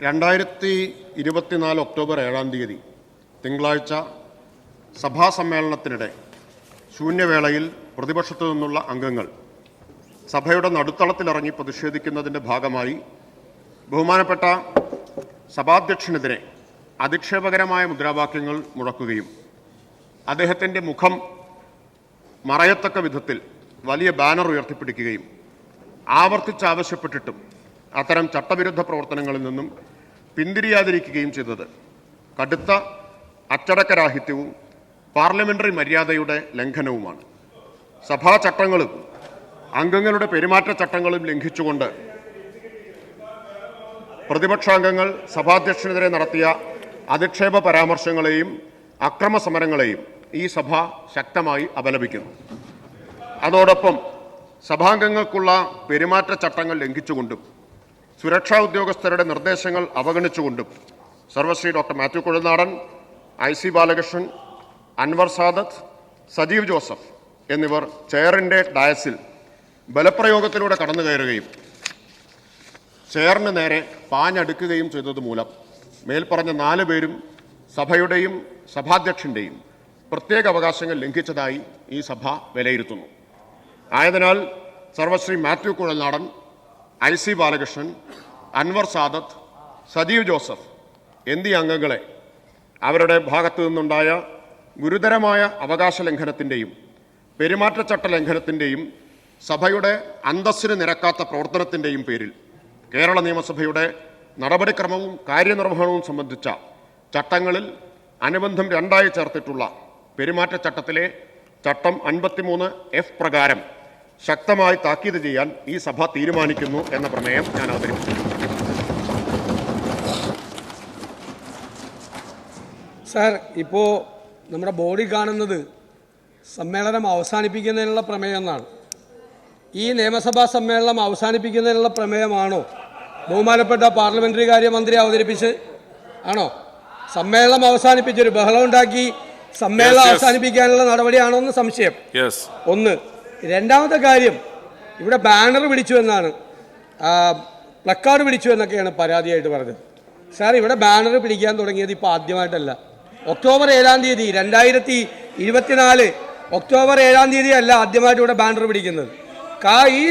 രണ്ടായിരത്തി ഇരുപത്തിനാല് ഒക്ടോബർ ഏഴാം തീയതി തിങ്കളാഴ്ച സഭാ സമ്മേളനത്തിനിടെ ശൂന്യവേളയിൽ പ്രതിപക്ഷത്തു നിന്നുള്ള അംഗങ്ങൾ സഭയുടെ നടുത്തളത്തിലിറങ്ങി പ്രതിഷേധിക്കുന്നതിന്റെ ഭാഗമായി ബഹുമാനപ്പെട്ട സഭാധ്യക്ഷനെതിരെ അധിക്ഷേപകരമായ മുദ്രാവാക്യങ്ങൾ മുഴക്കുകയും അദ്ദേഹത്തിന്റെ മുഖം മറയത്തക്ക വിധത്തിൽ വലിയ ബാനർ ഉയർത്തിപ്പിടിക്കുകയും ആവർത്തിച്ചാവശ്യപ്പെട്ടിട്ടും അത്തരം ചട്ടവിരുദ്ധ പ്രവർത്തനങ്ങളിൽ നിന്നും പിന്തിരിയാതിരിക്കുകയും ചെയ്തത്. കടുത്ത അച്ചടക്കരാഹിത്യവും പാർലമെന്ററി മര്യാദയുടെ ലംഘനവുമാണ്. സഭാ ചട്ടങ്ങളും അംഗങ്ങളുടെ പെരുമാറ്റച്ചട്ടങ്ങളും ലംഘിച്ചുകൊണ്ട് പ്രതിപക്ഷാംഗങ്ങൾ സഭാധ്യക്ഷനെതിരെ നടത്തിയ അധിക്ഷേപ പരാമർശങ്ങളെയും അക്രമ സമരങ്ങളെയും ഈ സഭ ശക്തമായി അപലപിക്കുന്നു. അതോടൊപ്പം സഭാംഗങ്ങൾക്കുള്ള പെരുമാറ്റച്ചട്ടങ്ങൾ ലംഘിച്ചുകൊണ്ടും സുരക്ഷാ ഉദ്യോഗസ്ഥരുടെ നിർദ്ദേശങ്ങൾ അവഗണിച്ചുകൊണ്ടും സർവശ്രീ doctor Mathew Kuzhalnadan I C Balakrishnan Anwar Sadath Sajeev Joseph എന്നിവർ ചെയറിന്റെ ഡയസിൽ ബലപ്രയോഗത്തിലൂടെ കടന്നു കയറുകയും ചെയറിന് നേരെ പാഞ്ഞടുക്കുകയും ചെയ്തത് മൂലം മേൽപ്പറഞ്ഞ നാല് പേരും സഭയുടെയും സഭാധ്യക്ഷന്റെയും പ്രത്യേക അവകാശങ്ങൾ ലംഘിച്ചതായി ഈ സഭ വിലയിരുത്തുന്നു. ആയതിനാൽ സർവശ്രീ Mathew Kuzhalnadan I C Balakrishnan Anwar Sadath Sajeev Joseph എന്നീ അംഗങ്ങളെ അവരുടെ ഭാഗത്തു നിന്നുണ്ടായ ഗുരുതരമായ അവകാശ ലംഘനത്തിന്റെയും പെരുമാറ്റച്ചട്ട ലംഘനത്തിന്റെയും സഭയുടെ അന്തസ്സിന് നിരക്കാത്ത പ്രവർത്തനത്തിന്റെയും പേരിൽ കേരള നിയമസഭയുടെ നടപടിക്രമവും കാര്യനിർവഹണവും സംബന്ധിച്ച ചട്ടങ്ങളിൽ അനുബന്ധം രണ്ടായി ചേർത്തിട്ടുള്ള പെരുമാറ്റച്ചട്ടത്തിലെ ചട്ടം അൻപത്തിമൂന്ന് എഫ് പ്രകാരം ശക്തമായി താക്കീത് ചെയ്യാൻ ഈ സഭ തീരുമാനിക്കുന്നു എന്ന പ്രമേയം ഞാൻ അവതരിപ്പിച്ചു. സാർ ഇപ്പോൾ നമ്മുടെ ബോഡി കാണുന്നത് സമ്മേളനം അവസാനിപ്പിക്കുന്നതിനുള്ള പ്രമേയം എന്നാണ് ഈ നിയമസഭാ സമ്മേളനം അവസാനിപ്പിക്കുന്നതിനുള്ള പ്രമേയമാണോ? ബഹുമാനപ്പെട്ട പാർലമെന്ററി കാര്യമന്ത്രി അവതരിപ്പിച്ച് ആണോ? സമ്മേളനം അവസാനിപ്പിച്ചൊരു ബഹളം ഉണ്ടാക്കി സമ്മേളനം. അവസാനിപ്പിക്കാനുള്ള നടപടിയാണോ എന്ന് സംശയം. യെസ് ഒന്ന് രണ്ടാമത്തെ കാര്യം ഇവിടെ ബാനർ പിടിച്ചു എന്നാണ്. പ്ലക്കാർഡ് പിടിച്ചു എന്നൊക്കെയാണ് പരാതിയായിട്ട് പറഞ്ഞത്. സാർ ഇവിടെ ബാനർ പിടിക്കാൻ തുടങ്ങിയത് ഇപ്പോൾ ആദ്യമായിട്ടല്ല. ഒക്ടോബർ ഏഴാം തീയതി രണ്ടായിരത്തി ഇരുപത്തിനാല് ഒക്ടോബർ ഏഴാം തീയതി അല്ല ആദ്യമായിട്ട് ഇവിടെ ബാനർ പിടിക്കുന്നത്. കാ ഈ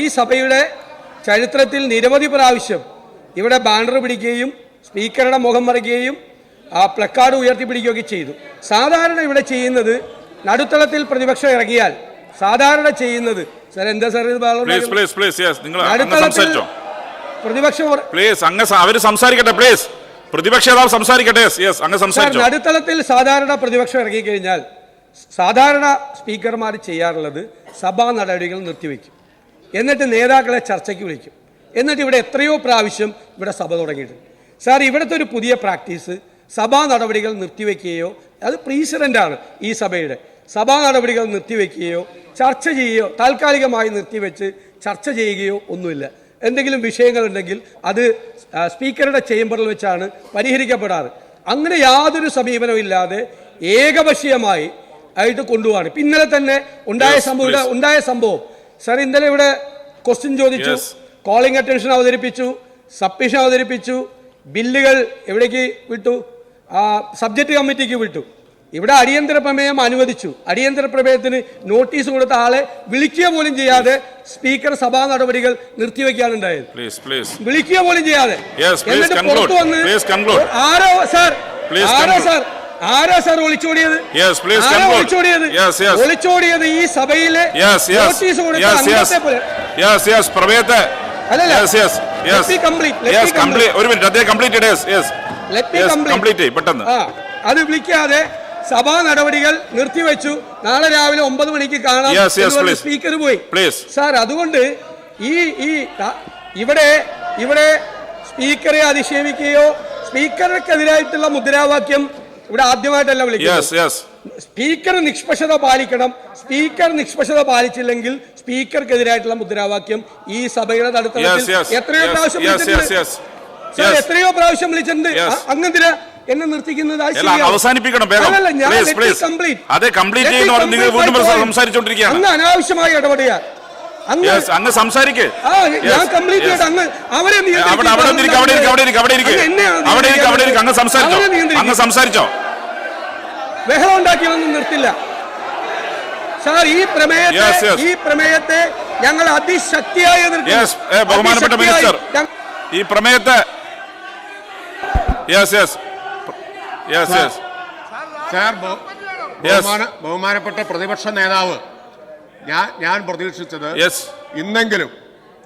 ഈ സഭയുടെ ചരിത്രത്തിൽ നിരവധി പ്രാവശ്യം ഇവിടെ ബാനർ പിടിക്കുകയും സ്പീക്കറുടെ മുഖം മറിക്കുകയും ആ പ്ലക്കാർഡ് ഉയർത്തിപ്പിടിക്കുകയൊക്കെ ചെയ്തു. സാധാരണ ഇവിടെ ചെയ്യുന്നത് നടുത്തളത്തിൽ പ്രതിപക്ഷം ഇറങ്ങിയാൽ സാധാരണ ചെയ്യുന്നത്. സാർ എന്താ സാർ ഇത് പ്ലീസ് പ്ലീസ് പ്ലീസ് യെസ് നിങ്ങൾ അങ്ങ് നടുത്തളത്തിൽ സംസാരിച്ചോ? പ്രതിപക്ഷം പ്ലീസ് അങ്ങ് അവർ സംസാരിക്കട്ടെ പ്ലീസ് പ്രതിപക്ഷ നേതാവ് സംസാരിക്കട്ടെ യെസ് അങ്ങ് സംസാരിച്ചോ? നടുത്തളത്തിൽ സാധാരണ പ്രതിപക്ഷം ഇറങ്ങിക്കഴിഞ്ഞാൽ സാധാരണ സ്പീക്കർമാർ ചെയ്യാറുള്ളത് സഭാ നടപടികൾ നിർത്തിവെക്കും. എന്നിട്ട് നേതാക്കളെ ചർച്ചയ്ക്ക് വിളിക്കും. എന്നിട്ട് ഇവിടെ എത്രയോ പ്രാവശ്യം ഇവിടെ സഭ തുടങ്ങിയിട്ടുണ്ട്. സാർ ഇവിടുത്തെ ഒരു പുതിയ പ്രാക്ടീസ് സഭാ നടപടികൾ നിർത്തിവെക്കുകയോ അത് പ്രീസിഡന്റാണ് ഈ സഭയുടെ. സഭാ നടപടികൾ നിർത്തിവെക്കുകയോ ചർച്ച ചെയ്യുകയോ താൽക്കാലികമായി നിർത്തിവെച്ച് ചർച്ച ചെയ്യുകയോ ഒന്നുമില്ല. എന്തെങ്കിലും വിഷയങ്ങളുണ്ടെങ്കിൽ അത് സ്പീക്കറുടെ ചേംബറിൽ വെച്ചാണ് പരിഹരിക്കപ്പെടാറ്. അങ്ങനെ യാതൊരു സമീപനവും ഇല്ലാതെ ഏകപക്ഷീയമായി ആയിട്ട് കൊണ്ടുപോവാണ്. ഇന്നലെ തന്നെ ഉണ്ടായ സംഭവം. ഉണ്ടായ സംഭവം. സർ ഇന്നലെ ഇവിടെ ക്വസ്റ്റ്യൻ ചോദിച്ചു. കോളിംഗ് അറ്റൻഷൻ അവതരിപ്പിച്ചു. സബ്മിഷൻ അവതരിപ്പിച്ചു. ബില്ലുകൾ എവിടേക്ക് വിട്ടു? സബ്ജക്റ്റ് കമ്മിറ്റിക്ക് വിട്ടു. ഇവിടെ അടിയന്തര പ്രമേയം അനുവദിച്ചു. അടിയന്തര പ്രമേയത്തിന് നോട്ടീസ് കൊടുത്ത ആളെ വിളിക്കുക പോലും ചെയ്യാതെ സ്പീക്കർ സഭാ നടപടികൾ നിർത്തിവെക്കുകയാണ് ഉണ്ടായത്. വിളിക്കുക പോലും ചെയ്യാതെ. എന്നിട്ട്. പുറത്തു വന്ന്. ആരോ സാർ ആരോ. സാർ ആരോ സാർ ഒളിച്ചോടിയത് ആരോ ഒളിച്ചോടിയത്. ഒളിച്ചോടിയത് ഈ സഭയിലെ നോട്ടീസ് കൊടുത്ത അംഗത്തെ പോലെ. പ്രമേയത്തെ. അല്ലല്ല. ഒരു മിനിറ്റ് അദ്ദേഹം കംപ്ലീറ്റ് പെട്ടെന്ന്. അത് വിളിക്കാതെ സഭാ നടപടികൾ നിർത്തിവെച്ചു. നാളെ രാവിലെ ഒമ്പത് മണിക്ക് കാണാം. സ്പീക്കർ പോയി. പ്ലീസ് സാർ അതുകൊണ്ട് ഈ ഈ ഇവിടെ ഇവിടെ സ്പീക്കറെ അധിക്ഷേപിക്കുകയോ സ്പീക്കർക്കെതിരായിട്ടുള്ള മുദ്രാവാക്യം ഇവിടെ ആദ്യമായിട്ടല്ല വിളിക്കുന്നത്. സ്പീക്കർ നിഷ്പക്ഷത പാലിക്കണം. സ്പീക്കർ നിഷ്പക്ഷത പാലിച്ചില്ലെങ്കിൽ സ്പീക്കർക്കെതിരായിട്ടുള്ള മുദ്രാവാക്യം ഈ സഭയുടെ യെസ് എത്രയോ പ്രാവശ്യം വിളിച്ചിട്ടുണ്ട്. എത്രയോ പ്രാവശ്യം വിളിച്ചിട്ടുണ്ട്. Yes. എന്നെ നിർത്തിക്കുന്നത് അവസാനിപ്പിക്കണം അങ്ങ് അനാവശ്യമായി ഇടപെടുക. അങ്ങ് സംസാരിക്ക്. ഞാൻ കംപ്ലീറ്റ് അങ്ങ് അവരെ അങ്ങ് സംസാരിച്ചോ. അങ്ങ് ബഹളം ഉണ്ടാക്കിയതൊന്നും നിർത്തില്ല. സാർ ഈ പ്രമേയത്തെ. ഈ പ്രമേയത്തെ ഞങ്ങൾ അതിശക്തിയായി ബഹുമാനപ്പെട്ട. മിനിസ്റ്റർ. ഈ പ്രമേയത്തെ yes yes yes yes sir ബഹുമാന- ബഹുമാനപ്പെട്ട പ്രതിപക്ഷ നേതാവ്. ഞാൻ ഞാൻ പ്രതീക്ഷിച്ചത് യെസ് ഇന്നെങ്കിലും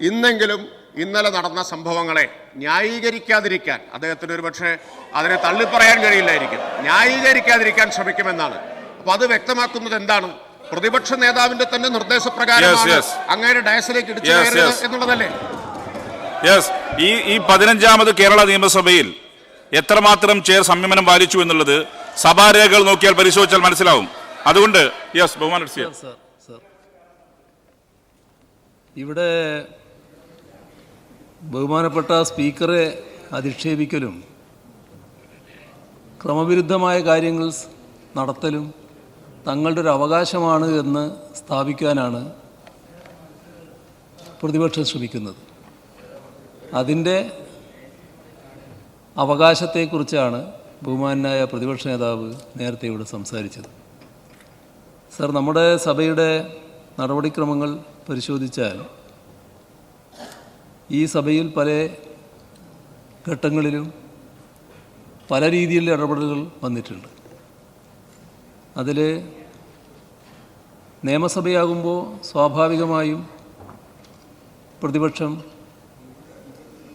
ഇന്നെങ്കിലും ഇന്നലെ നടന്ന സംഭവങ്ങളെ ന്യായീകരിക്കാതിരിക്കാൻ അദ്ദേഹത്തിന് ഒരു പക്ഷേ അതിനെ തള്ളിപ്പറയാൻ കഴിയില്ലായിരിക്കും. ന്യായീകരിക്കാതിരിക്കാൻ ശ്രമിക്കുമെന്നാണ്. അപ്പൊ അത് വ്യക്തമാക്കുന്നത് എന്താണ്? പ്രതിപക്ഷ നേതാവിന്റെ തന്നെ നിർദ്ദേശപ്രകാരമാണ്. അങ്ങയുടെ ഡയസിലേക്ക് ഇടിച്ചു എന്നുള്ളതല്ലേ? ഈ ഈ പതിനഞ്ചാമത് കേരള നിയമസഭയിൽ എത്രമാത്രം ചെയർ സംയമനം പാലിച്ചു എന്നുള്ളത് സഭാരേഖകൾ നോക്കിയാൽ പരിശോധിച്ചാൽ മനസ്സിലാവും. അതുകൊണ്ട് യെസ് സർ ഇവിടെ ബഹുമാനപ്പെട്ട സ്പീക്കറെ അധിക്ഷേപിക്കലും ക്രമവിരുദ്ധമായ കാര്യങ്ങൾ നടത്തലും തങ്ങളുടെ ഒരു അവകാശമാണ് എന്ന് സ്ഥാപിക്കാനാണ് പ്രതിപക്ഷം ശ്രമിക്കുന്നത്. അതിന്റെ അവകാശത്തെക്കുറിച്ചാണ് ബഹുമാനായ പ്രതിപക്ഷ നേതാവ് നേരത്തെ ഇവിടെ സംസാരിച്ചത്. സർ നമ്മുടെ സഭയുടെ നടപടിക്രമങ്ങൾ പരിശോധിച്ചാൽ ഈ സഭയിൽ പല ഘട്ടങ്ങളിലും പല രീതിയിലുള്ള ഇടപെടലുകൾ വന്നിട്ടുണ്ട്. അതിൽ നിയമസഭയാകുമ്പോൾ സ്വാഭാവികമായും പ്രതിപക്ഷം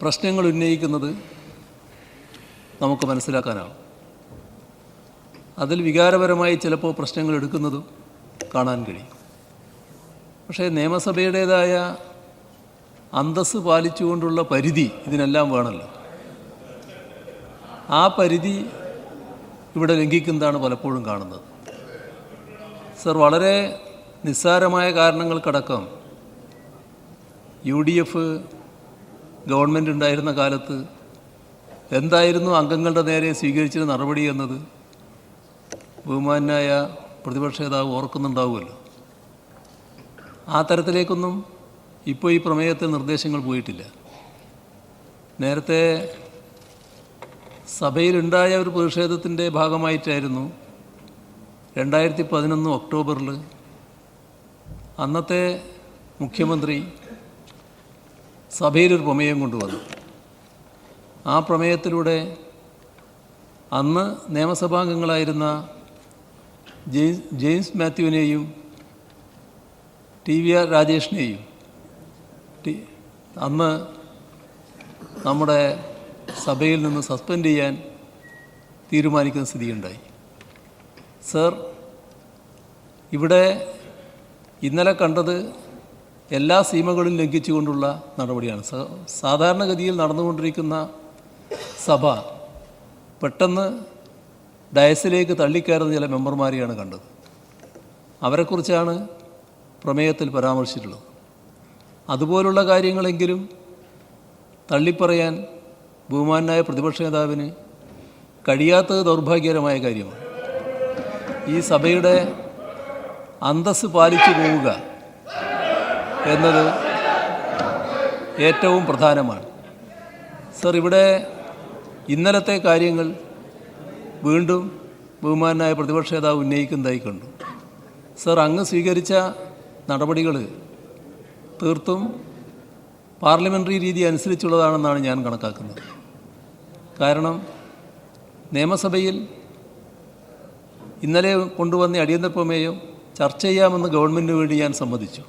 പ്രശ്നങ്ങൾ ഉന്നയിക്കുന്നത് നമുക്ക് മനസ്സിലാക്കാനാവും. അതിൽ വികാരപരമായി ചിലപ്പോൾ പ്രശ്നങ്ങൾ എടുക്കുന്നതും കാണാൻ കഴിയും. പക്ഷേ നിയമസഭയുടേതായ അന്തസ് പാലിച്ചുകൊണ്ടുള്ള പരിധി ഇതിനെല്ലാം വേണമല്ലോ. ആ പരിധി ഇവിടെ ലംഘിക്കുന്നതാണ് പലപ്പോഴും കാണുന്നത്. സർ വളരെ നിസ്സാരമായ കാരണങ്ങൾക്കടക്കം യു ഡി എഫ് ഗവൺമെന്റ് ഉണ്ടായിരുന്ന കാലത്ത് എന്തായിരുന്നു അംഗങ്ങളുടെ നേരെ സ്വീകരിച്ച നടപടി എന്നത്? ബഹുമാനായ പ്രതിപക്ഷ നേതാവ് ഓർക്കുന്നുണ്ടാവുമല്ലോ. ആ തരത്തിലേക്കൊന്നും ഇപ്പോൾ ഈ പ്രമേയത്തിൽ നിർദ്ദേശങ്ങൾ പോയിട്ടില്ല. നേരത്തെ സഭയിലുണ്ടായ ഒരു പ്രതിഷേധത്തിന്റെ ഭാഗമായിട്ടായിരുന്നു രണ്ടായിരത്തി പതിനൊന്ന് ഒക്ടോബറിൽ അന്നത്തെ മുഖ്യമന്ത്രി സഭയിലൊരു പ്രമേയം കൊണ്ടുവന്നു ആ പ്രമേയത്തിലൂടെ അന്ന് നിയമസഭാംഗങ്ങളായിരുന്ന ജെയിംസ് ജെയിംസ് മാത്യുവിനെയും ടി വി ആർ രാജേഷിനെയും അന്ന് നമ്മുടെ സഭയിൽ നിന്ന് സസ്പെൻഡ് ചെയ്യാൻ തീരുമാനിക്കുന്ന സ്ഥിതിയുണ്ടായി. സർ ഇവിടെ ഇന്നലെ കണ്ടത് എല്ലാ സീമകളും ലംഘിച്ചുകൊണ്ടുള്ള നടപടിയാണ്. സാധാരണഗതിയിൽ നടന്നുകൊണ്ടിരിക്കുന്ന സഭ പെട്ടെന്ന് ഡയസിലേക്ക് തള്ളിക്കയറുന്ന ചില മെമ്പർമാരെയാണ് കണ്ടത്. അവരെക്കുറിച്ചാണ് പ്രമേയത്തിൽ പരാമർശിച്ചിട്ടുള്ളത്. അതുപോലുള്ള കാര്യങ്ങളെങ്കിലും തള്ളിപ്പറയാൻ ബഹുമാനായ പ്രതിപക്ഷ നേതാവിന് കഴിയാത്തത് ദൗർഭാഗ്യകരമായ കാര്യമാണ്. ഈ സഭയുടെ അന്തസ് പാലിച്ചു പോവുക എന്നത് ഏറ്റവും പ്രധാനമാണ്. സർ ഇവിടെ ഇന്നലത്തെ കാര്യങ്ങൾ വീണ്ടും ബഹുമാനായ പ്രതിപക്ഷ നേതാവ് ഉന്നയിക്കുന്നതായി കണ്ടു. സർ അങ്ങ് സ്വീകരിച്ച നടപടികൾ തീർത്തും പാർലമെന്ററി രീതി അനുസരിച്ചുള്ളതാണെന്നാണ് ഞാൻ കണക്കാക്കുന്നത്. കാരണം നിയമസഭയിൽ ഇന്നലെ കൊണ്ടുവന്ന അടിയന്തര പ്രമേയം ചർച്ച ചെയ്യാമെന്ന് ഗവൺമെന്റിന് വേണ്ടി ഞാൻ സമ്മതിച്ചു.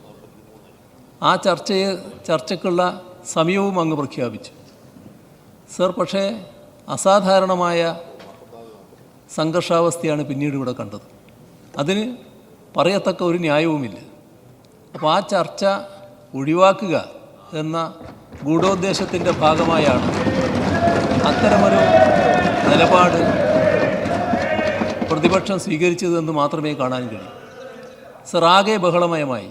ആ ചർച്ചയെ ചർച്ചയ്ക്കുള്ള സമയവും അങ്ങ് പ്രഖ്യാപിച്ചു. സർ പക്ഷേ അസാധാരണമായ സംഘർഷാവസ്ഥയാണ് പിന്നീട് ഇവിടെ കണ്ടത്. അതിന് പറയത്തക്ക ഒരു ന്യായവുമില്ല. അപ്പോൾ ആ ചർച്ച ഒഴിവാക്കുക എന്ന ഗൂഢോദ്ദേശത്തിന്റെ ഭാഗമായാണ് അത്തരമൊരു നിലപാട് പ്രതിപക്ഷം സ്വീകരിച്ചതെന്ന് മാത്രമേ കാണാൻ കഴിയൂ. സർ ആകെ ബഹളമയമായി.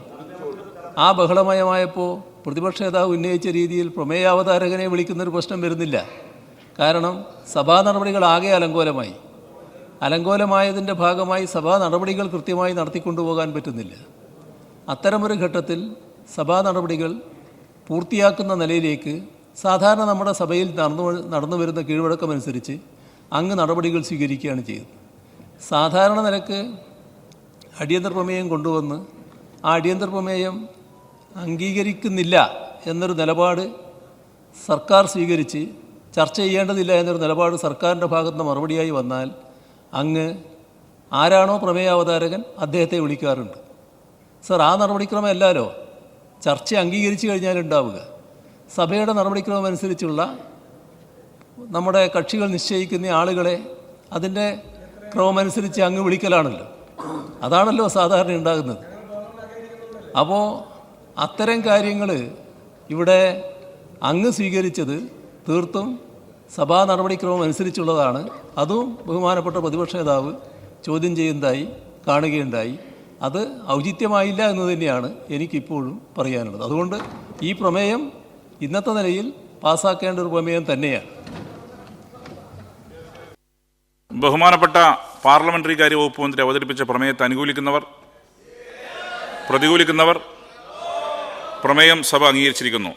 ആ ബഹളമയമായപ്പോൾ പ്രതിപക്ഷ നേതാവ് ഉന്നയിച്ച രീതിയിൽ പ്രമേയാവതാരകനെ വിളിക്കുന്നൊരു പ്രശ്നം വരുന്നില്ല. കാരണം സഭാ നടപടികൾ ആകെ അലങ്കോലമായി. അലങ്കോലമായതിന്റെ ഭാഗമായി സഭാ നടപടികൾ കൃത്യമായി നടത്തിക്കൊണ്ടുപോകാൻ പറ്റുന്നില്ല. അത്തരമൊരു ഘട്ടത്തിൽ സഭാ നടപടികൾ പൂർത്തിയാക്കുന്ന നിലയിലേക്ക് സാധാരണ നമ്മുടെ സഭയിൽ നടന്നു നടന്നു വരുന്ന കീഴ്വഴക്കമനുസരിച്ച് അങ്ങ് നടപടികൾ സ്വീകരിക്കുകയാണ് ചെയ്തത് സാധാരണ നിലയ്ക്ക് അടിയന്തര പ്രമേയം കൊണ്ടുവന്ന് ആ അടിയന്തര പ്രമേയം അംഗീകരിക്കുന്നില്ല എന്നൊരു നിലപാട് സർക്കാർ സ്വീകരിച്ച് ചർച്ച ചെയ്യേണ്ടതില്ല എന്നൊരു നിലപാട് സർക്കാരിന്റെ ഭാഗത്ത് നിന്ന് മറുപടിയായി വന്നാൽ അങ്ങ് ആരാണോ പ്രമേയാവതാരകൻ അദ്ദേഹത്തെ വിളിക്കാറുണ്ട്. സർ ആ നടപടിക്രമം അല്ലാലോ? ചർച്ച അംഗീകരിച്ചു കഴിഞ്ഞാൽ ഉണ്ടാവുക. സഭയുടെ നടപടിക്രമം അനുസരിച്ചുള്ള നമ്മുടെ കക്ഷികൾ നിശ്ചയിക്കുന്ന ആളുകളെ അതിന്റെ ക്രമമനുസരിച്ച് അങ്ങ് വിളിക്കലാണല്ലോ. അതാണല്ലോ സാധാരണ ഉണ്ടാകുന്നത്. അപ്പോൾ അത്തരം കാര്യങ്ങൾ ഇവിടെ അങ്ങ് സ്വീകരിച്ചത് തീർത്തും സഭാ നടപടിക്രമം അനുസരിച്ചുള്ളതാണ്. അതും ബഹുമാനപ്പെട്ട പ്രതിപക്ഷ നേതാവ് ചോദ്യം ചെയ്യുന്നതായി കാണുകയുണ്ടായി. അത് ഔചിത്യമായില്ല എന്ന് തന്നെയാണ് എനിക്കിപ്പോഴും പറയാനുള്ളത്. അതുകൊണ്ട് ഈ പ്രമേയം ഇന്നത്തെ നിലയിൽ പാസ്സാക്കേണ്ട ഒരു പ്രമേയം തന്നെയാണ്. ബഹുമാനപ്പെട്ട പാർലമെന്ററി കാര്യ വകുപ്പ് മന്ത്രി അവതരിപ്പിച്ച പ്രമേയത്തെ അനുകൂലിക്കുന്നവർ പ്രതികൂലിക്കുന്നവർ പ്രമേയം സഭ അംഗീകരിച്ചിരിക്കുന്നു.